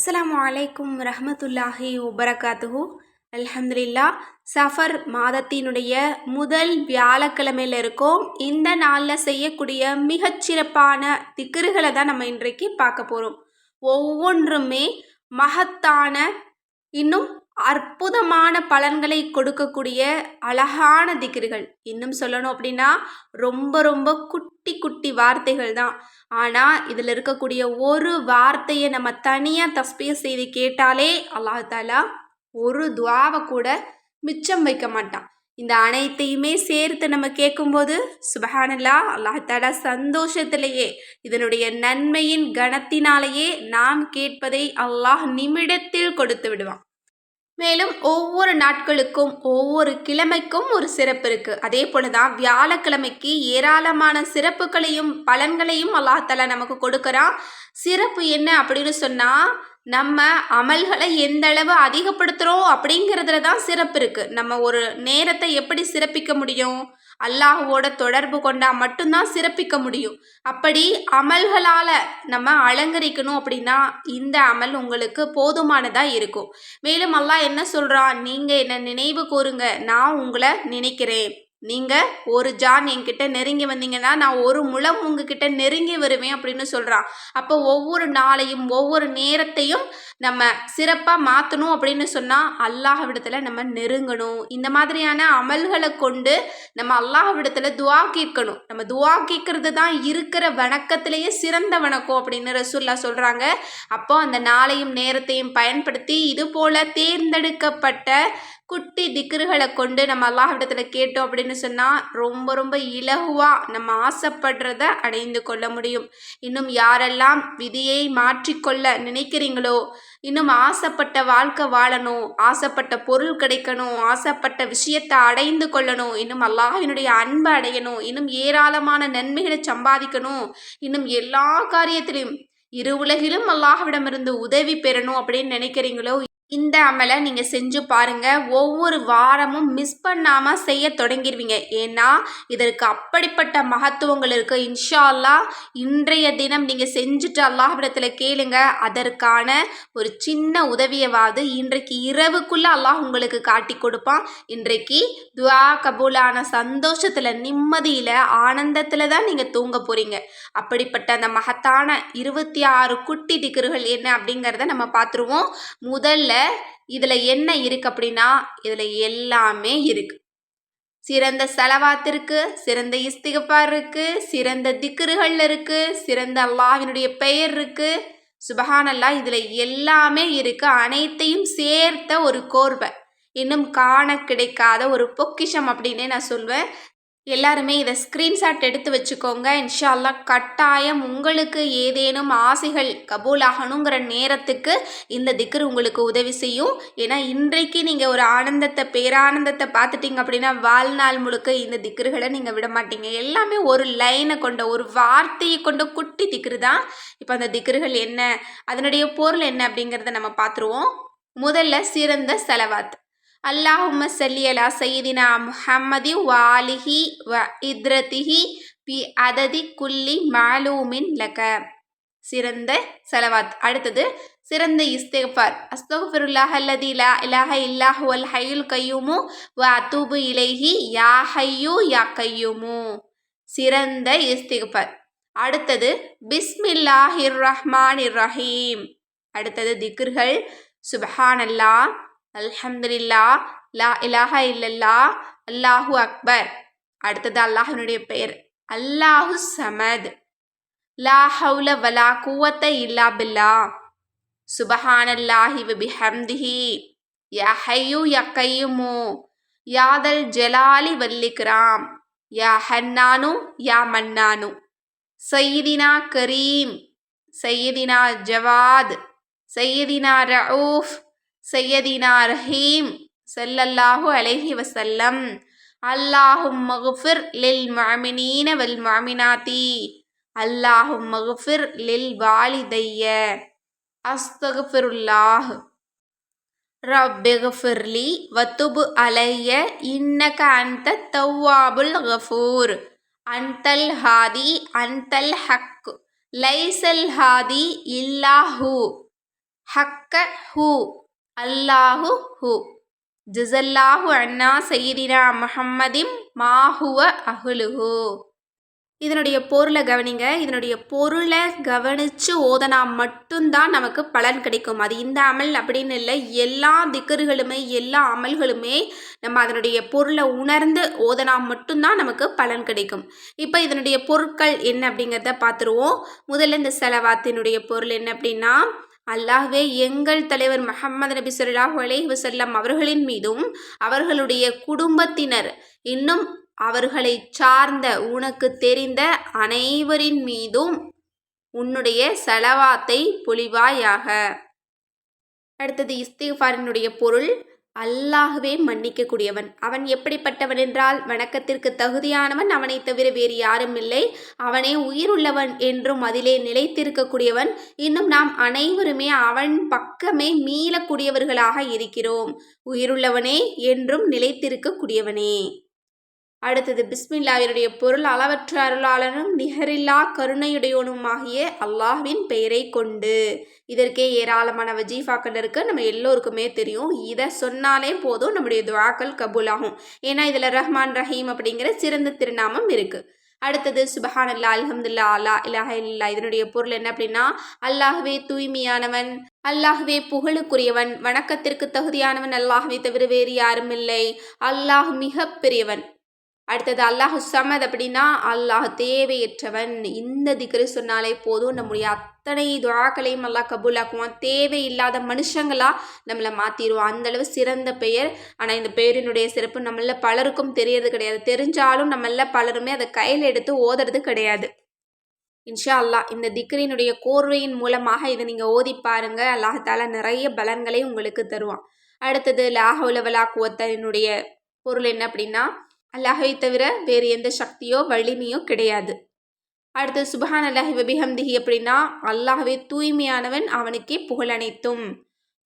அஸ்லாம் அலைக்கும் ரஹமத்துல்லாஹி வபரகாத்துஹு. அல்ஹம்துலில்லா சஃபர் மாதத்தினுடைய முதல் வியாழக்கிழமையில் இருக்கோம். இந்த நாளில் செய்யக்கூடிய மிகச்சிறப்பான திக்கறுகளை தான் நம்ம இன்றைக்கு பார்க்க போகிறோம் ஒவ்வொன்றுமே மகத்தான இன்னும் அற்புதமான பலன்களை கொடுக்கக்கூடிய அழகான திக்ருகள். இன்னும் சொல்லணும் அப்படின்னா ரொம்ப ரொம்ப குட்டி குட்டி வார்த்தைகள் தான். ஆனால் இதில் இருக்கக்கூடிய ஒரு வார்த்தையை நம்ம தனியாக தஸ்பிய செய்து கேட்டாலே அல்லாஹாலா ஒரு துவாவை கூட மிச்சம் வைக்க மாட்டான். இந்த அனைத்தையுமே சேர்த்து நம்ம கேட்கும்போது சுபஹானல்லா அல்லாஹாலா சந்தோஷத்திலேயே இதனுடைய நன்மையின் கணத்தினாலேயே நாம் கேட்பதை அல்லாஹ் நிமிடத்தில் கொடுத்து விடுவான். மேலும் ஒவ்வொரு நாட்களுக்கும் ஒவ்வொரு கிழமைக்கும் ஒரு சிறப்பு இருக்குது அதே போல தான் வியாழக்கிழமைக்கு ஏராளமான சிறப்புகளையும் பலன்களையும் அல்லாஹால நமக்கு கொடுக்குறான் சிறப்பு என்ன அப்படின்னு சொன்னால் நம்ம அமல்களை எந்த அளவு அதிகப்படுத்துகிறோம் அப்படிங்கிறதுல தான் சிறப்பு இருக்குது நம்ம ஒரு நேரத்தை எப்படி சிறப்பிக்க முடியும்? அல்லாஹுவோட தொடர்பு கொண்டால் மட்டும்தான் சிறப்பிக்க முடியும். அப்படி அமல்களால் நம்ம அலங்கரிக்கணும் அப்படின்னா இந்த அமல் உங்களுக்கு போதுமானதாக இருக்கும். மேலும் அல்லாஹ் என்ன சொல்கிறான் நீங்கள் என்ன நினைவு கூறுங்க நான் உங்களை நினைக்கிறேன். நீங்கள் ஒரு ஜான் என்கிட்ட நெருங்கி வந்தீங்கன்னா நான் ஒரு முளம் உங்ககிட்ட நெருங்கி வருவேன் அப்படின்னு சொல்கிறான் அப்போ ஒவ்வொரு நாளையும் ஒவ்வொரு நேரத்தையும் நம்ம சிறப்பாக மாற்றணும் அப்படின்னு சொன்னால் அல்லாஹ்விடத்தில் நம்ம நெருங்கணும். இந்த மாதிரியான அமல்களை கொண்டு நம்ம அல்லாஹ்விடத்தில் துவா கேட்கணும். நம்ம துவா கேட்கறது தான் இருக்கிற வணக்கத்திலேயே சிறந்த வணக்கம் அப்படின்னு ரசூல்லா சொல்கிறாங்க அப்போ அந்த நாளையும் நேரத்தையும் பயன்படுத்தி இது போல் தேர்ந்தெடுக்கப்பட்ட குட்டி திக்ருகளை கொண்டு நம்ம அல்லாஹிடத்தில் கேட்டோம் அப்படின்னு சொன்னால் ரொம்ப ரொம்ப இலகுவாக நம்ம ஆசைப்படுறத அடைந்து கொள்ள முடியும். இன்னும் யாரெல்லாம் விதியை மாற்றிக்கொள்ள நினைக்கிறீங்களோ இன்னும் ஆசைப்பட்ட வாழ்க்கை வாழணும் ஆசைப்பட்ட பொருள் கிடைக்கணும் ஆசைப்பட்ட விஷயத்தை அடைந்து கொள்ளணும் இன்னும் அல்லாஹினுடைய அன்பை அடையணும் இன்னும் ஏராளமான நன்மைகளை சம்பாதிக்கணும் இன்னும் எல்லா காரியத்திலையும் இரு உலகிலும் அல்லாஹ்விடமிருந்து உதவி பெறணும் அப்படின்னு நினைக்கிறீங்களோ இந்த அமலை நீங்கள் செஞ்சு பாருங்கள் ஒவ்வொரு வாரமும் மிஸ் பண்ணாமல் செய்ய தொடங்கிடுவீங்க ஏன்னா இதற்கு அப்படிப்பட்ட மகத்துவங்கள் இருக்குது இன்ஷா அல்லா இன்றைய தினம் நீங்கள் செஞ்சுட்டு அல்லாஹிடத்தில் கேளுங்க. அதற்கான ஒரு சின்ன உதவியவாவது இன்றைக்கு இரவுக்குள்ளே அல்லாஹ் உங்களுக்கு காட்டி கொடுப்பான். இன்றைக்கு துவா கபூலான சந்தோஷத்தில் நிம்மதியில் ஆனந்தத்தில் தான் நீங்கள் தூங்க போகிறீங்க அப்படிப்பட்ட அந்த மகத்தான இருபத்தி ஆறு குட்டி திகர்கள் என்ன அப்படிங்கிறத நம்ம பார்த்துருவோம். முதல்ல இதில் என்ன இருக்குது அப்படின்னா இதில் எல்லாமே இருக்குது சிறந்த செலவாத் இருக்குது சிறந்த இஸ்திகப்பார் இருக்கு சிறந்த திக்ருகள் இருக்கு சிறந்த அல்லாஹினுடைய பெயர் இருக்கு. சுபஹான் அல்லா இதில் எல்லாமே இருக்கு. அனைத்தையும் சேர்த்த ஒரு கோர்வை இன்னும் காண கிடைக்காத ஒரு பொக்கிஷம் அப்படின்னே நான் சொல்வேன். எல்லாருமே இதை ஸ்க்ரீன்ஷாட் எடுத்து வச்சுக்கோங்க. இன்ஷால்லா கட்டாயம் உங்களுக்கு ஏதேனும் ஆசைகள் கபூல் ஆகணுங்கிற நேரத்துக்கு இந்த திக்ரு உங்களுக்கு உதவி செய்யும். ஏன்னா இன்றைக்கு நீங்கள் ஒரு ஆனந்தத்தை பேரானந்தத்தை பார்த்துட்டீங்க அப்படின்னா வாழ்நாள் முழுக்க இந்த திக்ருகளை நீங்கள் விட மாட்டீங்க. எல்லாமே ஒரு லைனை கொண்ட ஒரு வார்த்தையை கொண்ட குட்டி திக்ரு தான். இப்போ அந்த திக்ருகள் என்ன அதனுடைய பொருள் என்ன அப்படிங்கிறத நம்ம பார்த்துருவோம். முதல்ல சிறந்த செலவாத். அல்லாஹும்ம சல்லி அலா சையதினா முஹம்மதி வாலிஹி வ இத்ரதிஹி பி அததி குல்லி மாலூமின் லக. சிறந்த செலவாத். அடுத்தது சிறந்த இஸ்திஃபார் அஸ்தகுஃபிருல்லாஹ் அல்லதி லா இலாஹ இல்லாஹு அல் ஹையுல் கையுமு வ அத்தூபு இலைஹி யா ஹையு யா கையுமு. சிறந்த இஸ்திஃபார் அடுத்தது பிஸ்மில்லாஹிர் ரஹ்மான் ரஹீம். அடுத்தது திக்ர்கள். சுபஹானல்லா. அல்ஹம்துலில்லா லா இலாஹா இல்லல்லா அல்லாஹு அக்பர். அடுத்தது அல்லாஹனுடைய பெயர் அல்லாஹு சமத். லா ஹவுல வலா கூவத்த இல்லா பில்லா சுபஹானல்லாஹி வபிஹம்திஹி. யா ஹையு யா கையுமு. யாதல் ஜலாலி வல்லிக்ராம். யா ஹன்னானு யா மன்னானு. சையதினா கரீம். சையதினா ஜவாத். சையதினா ரவுஃப். சையதினா ரஹீம் செல்லல்லாஹு அலைஹி வசல்லம் அல்லாஹும் மகுஃபிர் லில் மாமினீன வல் மாமினாத்தி அல்லாஹும் மகுஃபிர் லில் வாலிதைய. அஸ்தகுஃபிருல்லாஹ். ரப்பிகுஃபிர்லி வத்துபு அலைய. இன்னக அந்த தவ்வாபுல் கஃபூர். அன்தல் ஹாதி அன்தல் ஹக். லைசல் ஹாதி இல்லாஹூ ஹக்க ஹூ. அல்லாஹு ஹூ. ஜிசல்லாஹு அண்ணா சையிதினா முஹம்மதிம் மாஹுவ அஹ்லுஹு. இதனுடைய பொருளை கவனிங்க. இதனுடைய பொருளை கவனித்து ஓதனா மட்டும்தான் நமக்கு பலன் கிடைக்கும். அது இந்த அமல் அப்படின்னு இல்லை. எல்லா திக்கர்களுமே எல்லா அமல்களுமே நம்ம அதனுடைய பொருளை உணர்ந்து ஓதனா மட்டும்தான் நமக்கு பலன் கிடைக்கும். இப்போ இதனுடைய பொருட்கள் என்ன அப்படிங்கிறத பார்த்துருவோம். முதல்ல இந்த செலவாத்தினுடைய பொருள் என்ன அப்படின்னா அல்லாஹ்வே எங்கள் தலைவர் முஹம்மது நபி சொல்லாஹு அலைஹி அவர்களின் மீதும் அவர்களுடைய குடும்பத்தினர் இன்னும் அவர்களை சார்ந்த உனக்கு தெரிந்த அனைவரின் மீதும் உன்னுடைய செலவாத்தை பொழிவாயாக. அடுத்தது இஸ்திஃபாரினுடைய பொருள். அல்லாகவே மன்னிக்கக்கூடியவன். அவன் எப்படிப்பட்டவன் என்றால் வணக்கத்திற்கு தகுதியானவன் அவனை தவிர வேறு யாரும் இல்லை. அவனே உயிருள்ளவன் என்றும் அதிலே நிலைத்திருக்கக்கூடியவன். இன்னும் நாம் அனைவருமே அவன் பக்கமே மீளக்கூடியவர்களாக இருக்கிறோம். உயிருள்ளவனே என்றும் நிலைத்திருக்கக்கூடியவனே. அடுத்தது பிஸ்மில்லாவினுடைய பொருள் அளவற்ற அருளாளனும் நிகரில்லா கருணையுடையவனுமாகிய அல்லாஹ்வின் பெயரை கொண்டு. இதற்கே ஏராளமான வஜீஃபாக்கள் இருக்கு. நம்ம எல்லோருக்குமே தெரியும். இதை சொன்னாலே போதும் நம்முடைய துவாக்கள் கபூலாகும். ஏன்னா இதில் ரஹ்மான் ரஹீம் அப்படிங்கிற சிறந்த திருநாமம் இருக்குது அடுத்தது சுபஹான் அல்லா அலமதுல்லா அல்லா இல்லாஹ இல்லா இதனுடைய பொருள் என்ன அப்படின்னா அல்லாஹ்வே தூய்மையானவன் அல்லாஹ்வே புகழுக்குரியவன் வணக்கத்திற்கு தகுதியானவன் அல்லாஹ்வே தவிர வேறு யாரும் இல்லை அல்லாஹ் மிக பெரியவன் அடுத்தது அல்லாஹ் சமத் அப்படின்னா அல்லாஹ் தேவையற்றவன். இந்த திக்ரு சொன்னாலே போதும். நம்முடைய அத்தனை துழாக்களையும் அல்லாஹ் கபூலாக்குவான். தேவையில்லாத மனுஷங்களா நம்மளை மாற்றிடுவோம் அந்தளவு சிறந்த பெயர். ஆனால் இந்த பெயரினுடைய சிறப்பு நம்மள பலருக்கும் தெரியறது கிடையாது. தெரிஞ்சாலும் நம்மள பலருமே அதை கையில் எடுத்து ஓதுறது கிடையாது. இன்ஷா அல்லாஹ் இந்த திக்ரினுடைய கோர்வையின் மூலமாக இதை நீங்கள் ஓதி பாருங்க. அல்லாஹால நிறைய பலன்களை உங்களுக்கு தருவான். அடுத்தது லாஹவுலவலா குவத்தனுடைய பொருள் என்ன அப்படின்னா அல்லாஹை தவிர வேறு எந்த சக்தியோ வலிமையோ கிடையாது. அடுத்து சுபஹான் அல்லாஹி வபிஹம்திஹி அப்படின்னா அல்லாஹவே தூய்மையானவன் அவனுக்கே புகழ் அனைத்தும்.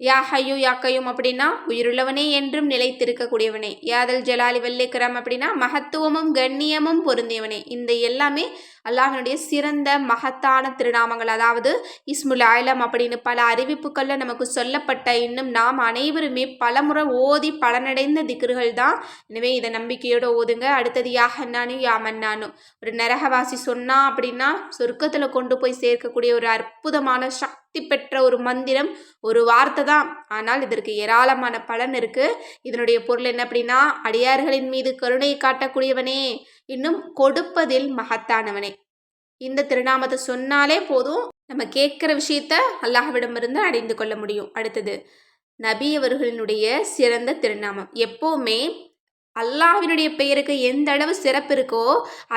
யா ஹையோ யாக்கையும் அப்படின்னா உயிருள்ளவனே என்றும் நிலைத்திருக்கக்கூடியவனே. யாதல் ஜலாலி வல்லிக்கரம் அப்படின்னா மகத்துவமும் கண்ணியமும் பொருந்தியவனே. இந்த எல்லாமே அல்லாஹனுடைய சிறந்த மகத்தான திருநாமங்கள். அதாவது இஸ்முல் ஆயிலம் அப்படின்னு பல அறிவிப்புகளில் நமக்கு சொல்லப்பட்ட இன்னும் நாம் அனைவருமே பலமுறை ஓதி பலனடைந்த திக்ருகள் தான். எனவே இதை நம்பிக்கையோடு ஓதுங்க. அடுத்தது யா ஹன்னானு யா மன்னானு. ஒரு நரகவாசி சொன்னா அப்படின்னா சொர்க்கத்தில் கொண்டு போய் சேர்க்கக்கூடிய ஒரு அற்புதமான சக்தி பெற்ற ஒரு மந்திரம் ஒரு வார்த்தை தான். ஆனால் இதற்கு ஏராளமான பலன் இருக்குது இதனுடைய பொருள் என்ன அப்படின்னா அடியார்களின் மீது கருணை காட்டக்கூடியவனே இன்னும் கொடுப்பதில் மகத்தானவனே. இந்த திருநாமத்தை சொன்னாலே போதும் நம்ம கேட்குற விஷயத்த அல்லாஹ்விடமிருந்து அடைந்து கொள்ள முடியும். அடுத்தது நபி அவர்களினுடைய சிறந்த திருநாமம். எப்போவுமே அல்லாஹ்வினுடைய பெயருக்கு எந்த அளவு சிறப்பு இருக்கோ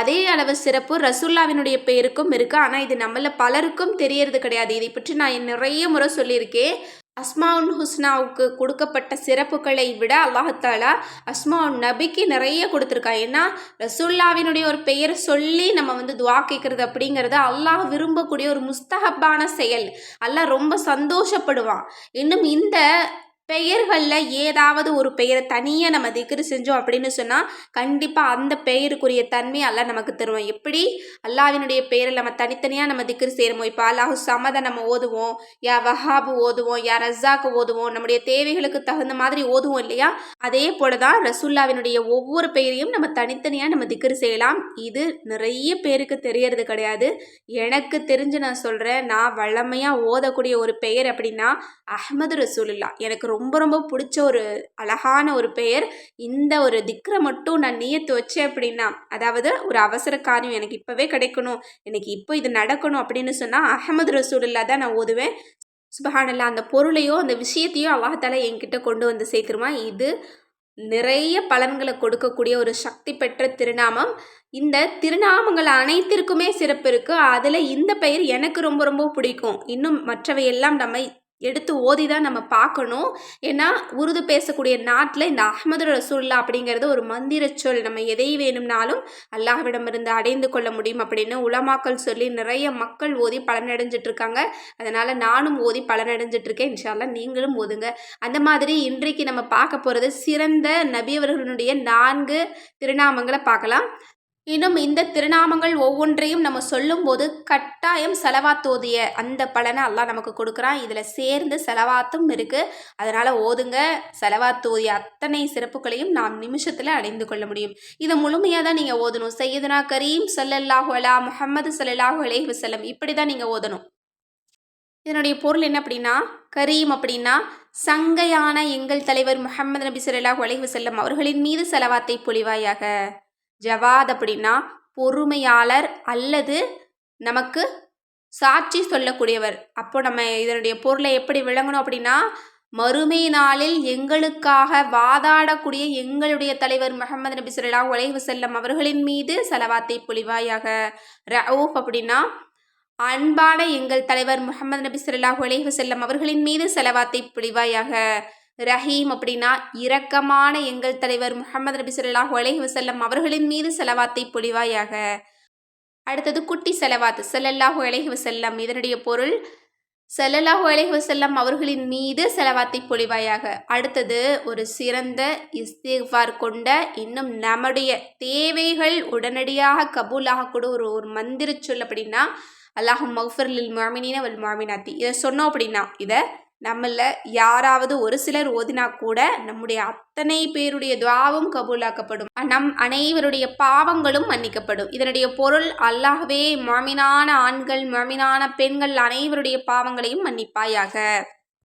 அதே அளவு சிறப்பு ரசுல்லாவினுடைய பெயருக்கும் இருக்குது ஆனால் இது நம்மள பலருக்கும் தெரியறது கிடையாது. இதை பற்றி நான் நிறைய முறை சொல்லியிருக்கேன். அஸ்மாவுன் ஹுஸ்னாவுக்கு கொடுக்கப்பட்ட சிறப்புகளை விட அல்லாஹாலா அஸ்மாவுன் நபிக்கு நிறைய கொடுத்துருக்கா. ஏன்னா ரசுல்லாவினுடைய ஒரு பெயரை சொல்லி நம்ம வந்து துவா கேட்குறது அப்படிங்கிறது அல்லாஹ் விரும்பக்கூடிய ஒரு முஸ்தகப்பான செயல். அல்லாஹ் ரொம்ப சந்தோஷப்படுவான். இன்னும் இந்த பெயர்களில் ஏதாவது ஒரு பெயரை தனியாக நம்ம திக்ரு செஞ்சோம் அப்படின்னு சொன்னால் கண்டிப்பாக அந்த பெயருக்குரிய தன்மை அல்ல நமக்கு தருவோம் எப்படி? அல்லாவினுடைய பெயரில் நம்ம தனித்தனியாக நம்ம திக்ரு செய்கிறோமோ இப்போ அல்லாஹு சமதை நம்ம ஓதுவோம் யா வஹாபு ஓதுவோம் யா ரஸாக்கு ஓதுவோம் நம்முடைய தேவைகளுக்கு தகுந்த மாதிரி ஓதுவோம் இல்லையா? அதே போல தான் ரசுல்லாவினுடைய ஒவ்வொரு பெயரையும் நம்ம தனித்தனியாக நம்ம திக்ரு செய்யலாம். இது நிறைய பேருக்கு தெரியறது கிடையாது. எனக்கு தெரிஞ்சு நான் சொல்கிறேன் நான் வளமையாக ஓதக்கூடிய ஒரு பெயர் அப்படின்னா அஹமது ரசூலுல்லா எனக்கு ரொம்ப ரொம்ப பிடிச்ச ஒரு அழகான ஒரு பெயர். இந்த ஒரு திக்ரை மட்டும் நான் நியத்து வச்சேன் அப்படின்னா அதாவது ஒரு அவசர காரியம் எனக்கு இப்போவே கிடைக்கணும் எனக்கு இப்போ இது நடக்கணும் அப்படின்னு சொன்னால் அஹமது ரசூலுல்லா தான் நான் ஓதுவேன். சுபஹானல்லா அந்த பொருளையோ அந்த விஷயத்தையோ அல்லாஹால என்கிட்ட கொண்டு வந்து சேர்த்துருவான் இது நிறைய பலன்களை கொடுக்கக்கூடிய ஒரு சக்தி பெற்ற திருநாமம். இந்த திருநாமங்கள் அனைத்திற்குமே சிறப்பு இருக்குது அதில் இந்த பெயர் எனக்கு ரொம்ப ரொம்ப பிடிக்கும். இன்னும் மற்றவை எல்லாம் நம்ம எடுத்து ஓதி தான் நம்ம பார்க்கணும். ஏன்னா உருது பேசக்கூடிய நாட்டில் இந்த அஹமது ரசூல்லா அப்படிங்கிறது ஒரு மந்திர சொல். நம்ம எதை வேணும்னாலும் அல்லாஹ்விடமிருந்து அடைந்து கொள்ள முடியும் அப்படின்னு உலமாக்கள் சொல்லி நிறைய மக்கள் ஓதி பலனடைஞ்சிட்டு இருக்காங்க அதனால் நானும் ஓதி பலனடைஞ்சிட்டு இருக்கேன் இன்ஷால்லா நீங்களும் ஓதுங்க. அந்த மாதிரி இன்றைக்கு நம்ம பார்க்க போகிறது சிறந்த நபியவர்களுடைய நான்கு திருநாமங்களை பார்க்கலாம். இன்னும் இந்த திருநாமங்கள் ஒவ்வொன்றையும் நம்ம சொல்லும்போது கட்டாயம் செலவாத்தோதிய அந்த பலனை எல்லாம் நமக்கு கொடுக்குறான். இதில் சேர்ந்து செலவாத்தும் இருக்குது அதனால் ஓதுங்க. செலவாத்தோதிய அத்தனை சிறப்புகளையும் நாம் நிமிஷத்தில் அடைந்து கொள்ள முடியும். இதை முழுமையாக தான் நீங்கள் ஓதணும். சையதுனா கரீம் சல்லல்லாஹு அலா முஹம்மது சல்லல்லாஹு அலைஹி வஸல்லம். இப்படி தான் நீங்கள் ஓதணும். இதனுடைய பொருள் என்ன அப்படின்னா கரீம் அப்படின்னா சங்கையான எங்கள் தலைவர் முஹம்மது நபி சொல்லாஹ் உலைவு செல்லம் அவர்களின் மீது செலவாத்தை பொழிவாயாக. ஜவாத் அப்படின்னா பொறுமையாளர் அல்லது நமக்கு சாட்சி சொல்லக்கூடியவர். அப்போ நம்ம இதனுடைய பொருளை எப்படி விளங்கணும் அப்படின்னா மறுமை நாளில் எங்களுக்காக வாதாடக்கூடிய எங்களுடைய தலைவர் முகமது நபி சொல்லா அலைஹி செல்லம் அவர்களின் மீது செலவாத்தை பொழிவாயாக ரவுஃப் அப்படின்னா அன்பான எங்கள் தலைவர் முகமது நபி சொல்லா அலைஹி செல்லம் அவர்களின் மீது செலவாத்தை பொழிவாயாக ரஹீம் அப்படின்னா இரக்கமான எங்கள் தலைவர் முகமது நபி ஸல்லல்லாஹு அலைஹி வசல்லம் அவர்களின் மீது செலவாத்தை பொழிவாயாக. அடுத்தது குட்டி செலவாத்து செல்லல்லாஹு அலைஹி வசல்லம் இதனுடைய பொருள் செல்லல்லாஹு அலைஹி வசல்லம் அவர்களின் மீது செலவாத்தை பொழிவாயாக. அடுத்தது ஒரு சிறந்த இஸ்திஃபார் கொண்ட இன்னும் நம்முடைய தேவைகள் உடனடியாக கபூலாகக்கூட ஒரு ஒரு மந்திர சொல் அப்படின்னா அல்லாஹும் மஃபர்லில் மாமினின வல் மாமினாத்தி இதை சொன்னோம் அப்படின்னா இதை நம்மள யாராவது ஒரு சிலர் ஓதினா கூட நம்முடைய அத்தனை பேருடைய துவாவும் கபூலாக்கப்படும். நம் அனைவருடைய பாவங்களும் மன்னிக்கப்படும். இதனுடைய பொருள் அல்லாஹ்வே மாமினான ஆண்கள் மாமினான பெண்கள் அனைவருடைய பாவங்களையும் மன்னிப்பாயாக.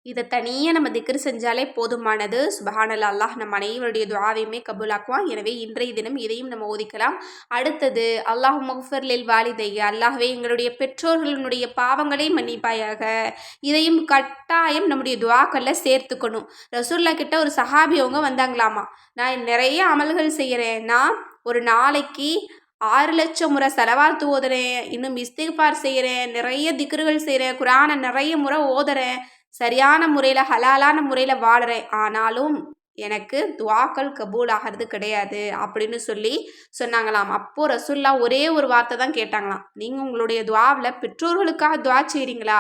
இதை தனியாக நம்ம திக்ரு செஞ்சாலே போதுமானது. சுபஹானல் அல்லாஹ் நம்ம அனைவருடைய துவாவையுமே கபூலாக்குவான். எனவே இன்றைய தினம் இதையும் நம்ம ஓதிக்கலாம். அடுத்தது அல்லாஹ் முஃபர்லில் வாலிதைய அல்லாஹ்வே எங்களுடைய பெற்றோர்களுடைய பாவங்களை மன்னிப்பாயாக. இதையும் கட்டாயம் நம்முடைய துவாக்களில் சேர்த்துக்கணும். ரசூல்லா கிட்ட ஒரு சஹாபி அவங்க வந்தாங்களாமா? நான் நிறைய அமல்கள் செய்கிறேன் நான் ஒரு நாளைக்கு ஆறு லட்சம் முறை செலவாத்து ஓதுறேன். இன்னும் இஸ்திகார் செய்கிறேன் நிறைய திக்ருகள் செய்கிறேன் குரானை நிறைய முறை ஓதுறேன். சரியான முறையில் ஹலாலான முறையில் வாழுறேன். ஆனாலும் எனக்கு துவாக்கள் கபூல் ஆகிறது கிடையாது அப்படின்னு சொல்லி சொன்னாங்களாம். அப்போ ரசுல்லா ஒரே ஒரு வார்த்தை தான் கேட்டாங்களாம். நீங்கள் உங்களுடைய துவாவில் பெற்றோர்களுக்காக துவா செய்கிறீங்களா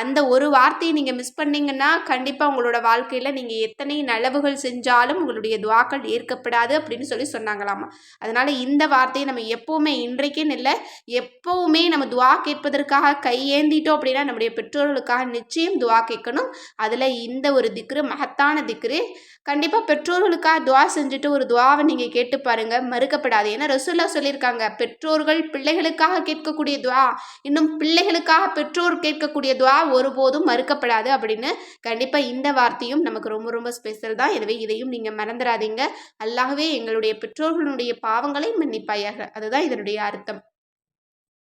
அந்த ஒரு வார்த்தையை நீங்கள் மிஸ் பண்ணீங்கன்னா கண்டிப்பாக உங்களோட வாழ்க்கையில் நீங்கள் எத்தனை நலவுகள் செஞ்சாலும் உங்களுடைய துவாக்கள் ஏற்கப்படாது அப்படின்னு சொல்லி சொன்னாங்களாமா. அதனால் இந்த வார்த்தையை நம்ம எப்போவுமே இன்றைக்குன்னு இல்லை எப்போவுமே நம்ம துவா கேட்பதற்காக கையேந்திட்டோம் அப்படின்னா நம்முடைய பெற்றோர்களுக்காக நிச்சயம் துவா கேட்கணும். அதில் இந்த ஒரு திக்ரு மகத்தான திக்ரு கண்டிப்பாக பெற்றோர்களுக்காக துவா செஞ்சுட்டு ஒரு துவாவை நீங்கள் கேட்டு பாருங்கள் மறுக்கப்படாது. ஏன்னா ரசூல்லா சொல்லியிருக்காங்க பெற்றோர்கள் பிள்ளைகளுக்காக கேட்கக்கூடிய துவா இன்னும் பிள்ளைகளுக்காக பெற்றோர் கேட்கக்கூடிய துவா ஒருபோதும் மறுக்கப்படாது அப்படின்னு கண்டிப்பாக இந்த வார்த்தையும் நமக்கு ரொம்ப ரொம்ப ஸ்பெஷல் தான். எனவே இதையும் நீங்கள் மறந்துடாதீங்க. அல்லாகவே எங்களுடைய பெற்றோர்களுடைய பாவங்களை மன்னிப்பாயாக. அதுதான் இதனுடைய அர்த்தம்.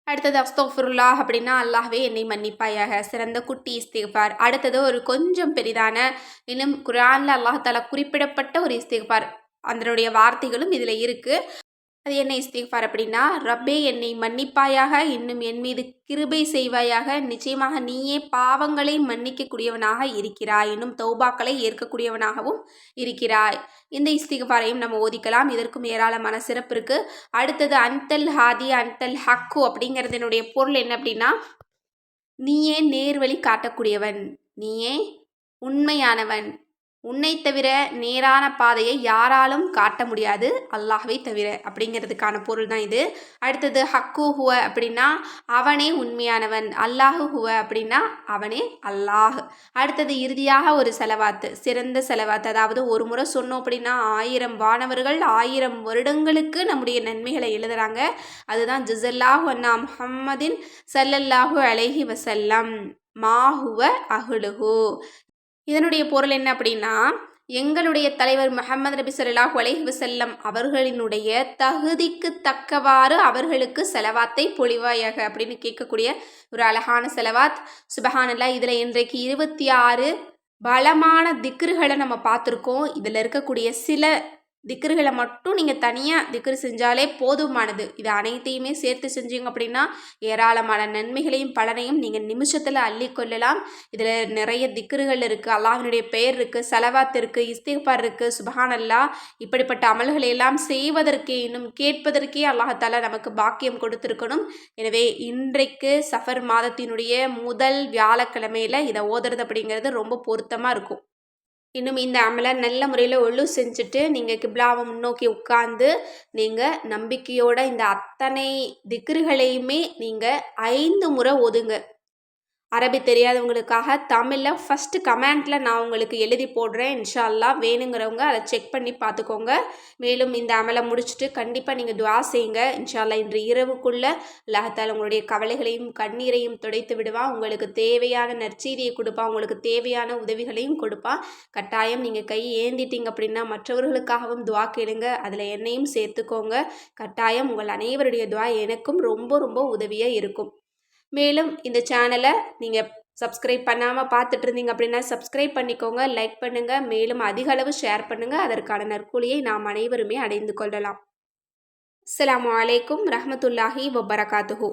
அடுத்தது அஸ்தோஃபுருல்லா அப்படின்னா அல்லாஹ்வே என்னை மன்னிப்பாயாக. சிறந்த குட்டி இஸ்திஃபார் அடுத்தது ஒரு கொஞ்சம் பெரிதான இன்னும் குரானில் அல்லாஹ் குறிப்பிடப்பட்ட ஒரு இஸ்திஃபார் அதனுடைய வார்த்தைகளும் இதில் இருக்குது அது என்ன இஸ்திஃபார் அப்படின்னா ரப்பே என்னை மன்னிப்பாயாக இன்னும் என் மீது கிருபை செய்வாயாக நிச்சயமாக நீயே பாவங்களை மன்னிக்கக்கூடியவனாக இருக்கிறாய் இன்னும் தௌபாக்களை ஏற்கக்கூடியவனாகவும் இருக்கிறாய். இந்த இஸ்திஃபாரையும் நம்ம ஓதிக்கலாம். இதற்கும் ஏராளமான சிறப்பு இருக்குது அடுத்தது அன்தல் ஹாதி அன்தல் ஹக்கு அப்படிங்கிறதுனுடைய பொருள் என்ன அப்படின்னா நீயே நேர்வழி காட்டக்கூடியவன் நீயே உண்மையானவன் உன்னை தவிர நேரான பாதையை யாராலும் காட்ட முடியாது. அல்லாஹ்வை தவிர. அப்படிங்கிறதுக்கான பொருள் தான் இது. அடுத்தது ஹக்கு ஹுவ அப்படின்னா அவனே உண்மையானவன். அல்லாஹு ஹுவ அப்படின்னா அவனே அல்லாஹ். அடுத்தது இறுதியாக ஒரு செலவாத்து. சிறந்த செலவாத்து. அதாவது ஒரு முறை சொன்னோம் அப்படின்னா ஆயிரம் வானவர்கள் ஆயிரம் வருடங்களுக்கு நம்முடைய நன்மைகளை எழுதுகிறாங்க அதுதான் ஜிசல்லாஹு அண்ணா முஹம்மதின் சல்லல்லாஹு அலைஹி வசல்லம் மாஹுவ அஹுலுஹு. இதனுடைய பொருள் என்ன அப்படின்னா எங்களுடைய தலைவர் முகமது நபி சொல்லாஹ் அலைஹி வஸல்லம் அவர்களினுடைய தகுதிக்கு தக்கவாறு அவர்களுக்கு செலவாத்தை பொழிவாயாக அப்படின்னு கேட்கக்கூடிய ஒரு அழகான செலவாத். சுபஹானல்லா இதில் இன்றைக்கு இருபத்தி ஆறு பலமான திக்ருகளை நம்ம பார்த்துருக்கோம். இதில் இருக்கக்கூடிய சில திக்கர்களை மட்டும் நீங்கள் தனியாக திக்கர் செஞ்சாலே போதுமானது. இது அனைத்தையுமே சேர்த்து செஞ்சீங்க அப்படின்னா ஏராளமான நன்மைகளையும் பலனையும் நீங்கள் நிமிஷத்தில் அள்ளி கொள்ளலாம். இதில் நிறைய திக்கர்கள் இருக்குது அல்லாஹினுடைய பெயர் இருக்குது செலவாத் இருக்குது இஸ்திஃபார் இருக்குது சுபஹானல்லா. இப்படிப்பட்ட அமல்களை எல்லாம் செய்வதற்கே இன்னும் கேட்பதற்கே அல்லாஹால நமக்கு பாக்கியம் கொடுத்துருக்கணும். எனவே இன்றைக்கு சஃபர் மாதத்தினுடைய முதல் வியாழக்கிழமையில் இதை ஓதுறது அப்படிங்கிறது ரொம்ப பொருத்தமாக இருக்கும். இன்னும் இந்த அமலை நல்ல முறையில் ஒழு செஞ்சுட்டு நீங்கள் கிப்லாவை முன்னோக்கி உட்கார்ந்து நீங்கள் நம்பிக்கையோட இந்த அத்தனை திக்ருகளையுமே நீங்கள் ஐந்து முறை ஒதுங்க. அரபி தெரியாதவங்களுக்காக தமிழில் ஃபஸ்ட்டு கமெண்ட்டில் நான் உங்களுக்கு எழுதி போடுறேன். இன்ஷால்லா வேணுங்கிறவங்க அதை செக் பண்ணி பார்த்துக்கோங்க. மேலும் இந்த அமலை முடிச்சுட்டு கண்டிப்பாக நீங்கள் துவா செய்யுங்க. இன்ஷால்லா இன்று இரவுக்குள்ளே அல்லாஹால உங்களுடைய கவலைகளையும் கண்ணீரையும் துடைத்து விடுவான் உங்களுக்கு தேவையான நற்செய்தியை கொடுப்பான் உங்களுக்கு தேவையான உதவிகளையும் கொடுப்பான் கட்டாயம் நீங்கள் கை ஏந்திட்டீங்க அப்படின்னா மற்றவர்களுக்காகவும் துவா கேளுங்க. அதில் என்னையும் சேர்த்துக்கோங்க. கட்டாயம் உங்கள் அனைவருடைய துவா எனக்கும் ரொம்ப ரொம்ப உதவியாக இருக்கும். மேலும் இந்த சேனலை நீங்கள் சப்ஸ்கிரைப் பண்ணாமல் பார்த்துட்டு இருந்தீங்க அப்படின்னா சப்ஸ்கிரைப் பண்ணிக்கோங்க லைக் பண்ணுங்கள் மேலும் அதிக அளவு ஷேர் பண்ணுங்கள் அதற்கான நற்கூலியை நாம் அனைவருமே அடைந்து கொள்ளலாம். அஸ்ஸலாமு அலைக்கும் ரஹமத்துல்லாஹி வபரகாத்துஹூ.